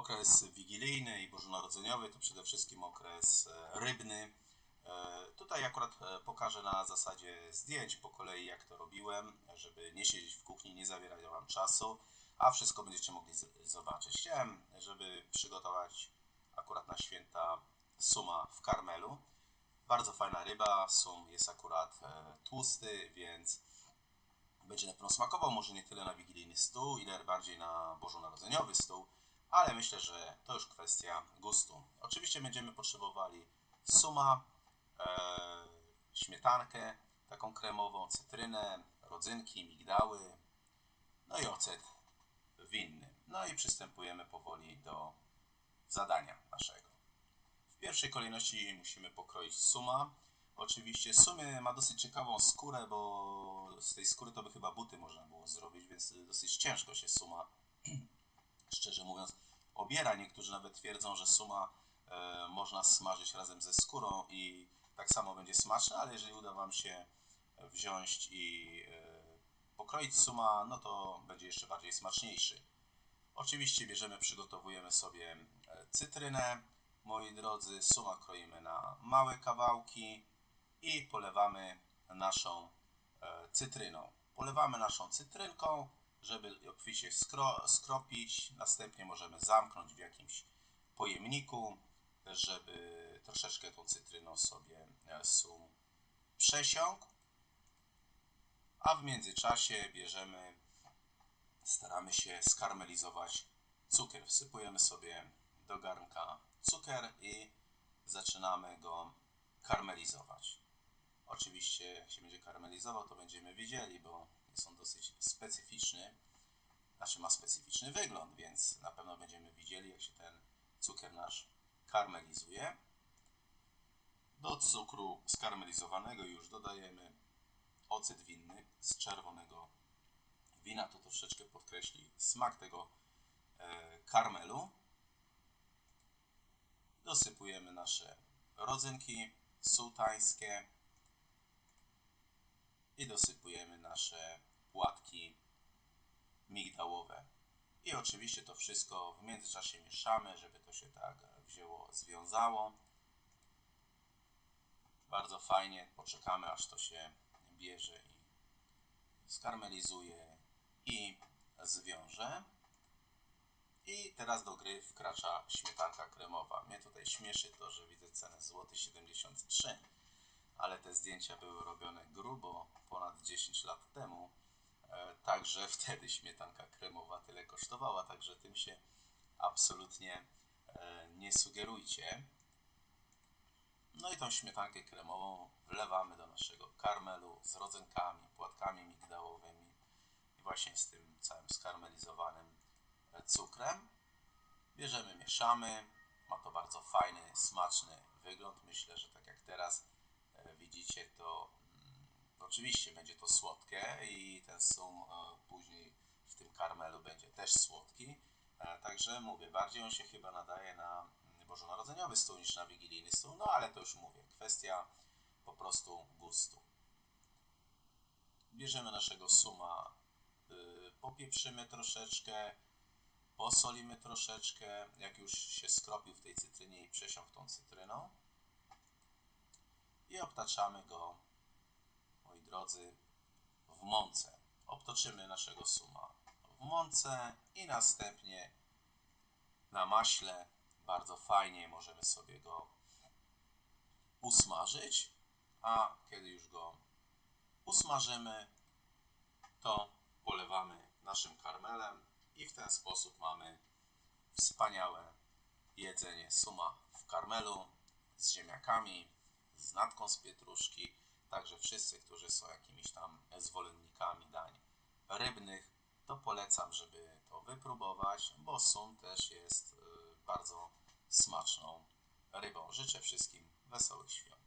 Okres wigilijny i bożonarodzeniowy to przede wszystkim okres e, rybny. E, tutaj akurat e, pokażę na zasadzie zdjęć po kolei, jak to robiłem, żeby nie siedzieć w kuchni, nie zabierać Wam czasu, a wszystko będziecie mogli zobaczyć. Chciałem, żeby przygotować akurat na święta suma w karmelu. Bardzo fajna ryba, sum jest akurat tłusty, więc będzie na pewno smakował, może nie tyle na wigilijny stół, ile bardziej na bożonarodzeniowy stół ale myślę, że to już kwestia gustu. Oczywiście będziemy potrzebowali suma, e, śmietankę taką kremową, cytrynę, rodzynki, migdały, no i ocet winny. No i przystępujemy powoli do zadania naszego. W pierwszej kolejności musimy pokroić suma. Oczywiście sumy ma dosyć ciekawą skórę, bo z tej skóry to by chyba buty można było zrobić, więc dosyć ciężko się suma mówiąc, obiera. Niektórzy nawet twierdzą, że suma e, można smażyć razem ze skórą i tak samo będzie smaczne, ale jeżeli uda Wam się wziąć i e, pokroić suma, no to będzie jeszcze bardziej smaczniejszy. Oczywiście bierzemy, przygotowujemy sobie e, cytrynę. Moi drodzy, suma kroimy na małe kawałki i polewamy naszą e, cytryną. Polewamy naszą cytrynką żeby obficie skro, skropić. Następnie możemy zamknąć w jakimś pojemniku, żeby troszeczkę tą cytryną sobie e, sum przesiąkł. A w międzyczasie bierzemy, staramy się skarmelizować cukier. Wsypujemy sobie do garnka cukier i zaczynamy go karmelizować. Oczywiście jak się będzie karmelizował, to będziemy widzieli, bo on dosyć specyficzny. Znaczy ma specyficzny wygląd, więc na pewno będziemy widzieli, jak się ten cukier nasz karmelizuje. Do cukru skarmelizowanego już dodajemy ocet winny z czerwonego wina. To troszeczkę podkreśli smak tego e, karmelu. Dosypujemy nasze rodzynki sułtańskie i dosypujemy nasze płatki migdałowe. I oczywiście to wszystko w międzyczasie mieszamy, żeby to się tak wzięło, związało. Bardzo fajnie, poczekamy aż to się bierze i skarmelizuje i zwiąże. I teraz do gry wkracza śmietanka kremowa. Mnie tutaj śmieszy to, że widzę cenę złoty 73 zł ale te zdjęcia były robione grubo ponad 10 lat temu. E, także wtedy śmietanka kremowa tyle kosztowała, także tym się absolutnie e, nie sugerujcie. No i tą śmietankę kremową wlewamy do naszego karmelu z rodzynkami, płatkami migdałowymi i właśnie z tym całym skarmelizowanym e, cukrem. Bierzemy, mieszamy. Ma to bardzo fajny, smaczny wygląd. Myślę, że tak jak teraz widzicie, to oczywiście będzie to słodkie i ten sum e, później w tym karmelu będzie też słodki. E, także mówię, bardziej on się chyba nadaje na mm, bożonarodzeniowy stół niż na wigilijny stół, no ale to już mówię, kwestia po prostu gustu. Bierzemy naszego suma, y, popieprzymy troszeczkę, posolimy troszeczkę, jak już się skropił w tej cytrynie i przesiąkł tą cytryną i obtaczamy go, drodzy, w mące. Obtoczymy naszego suma. W mące i następnie na maśle. Bardzo fajnie możemy sobie go usmażyć, a kiedy już go usmażymy, to polewamy naszym karmelem i w ten sposób mamy wspaniałe jedzenie. Suma w karmelu z ziemniakami, z natką z pietruszki, także wszyscy, którzy są jakimiś tam zwolennikami dań rybnych, to polecam, żeby to wypróbować, bo sum też jest y, bardzo smaczną rybą. Życzę wszystkim wesołych świąt.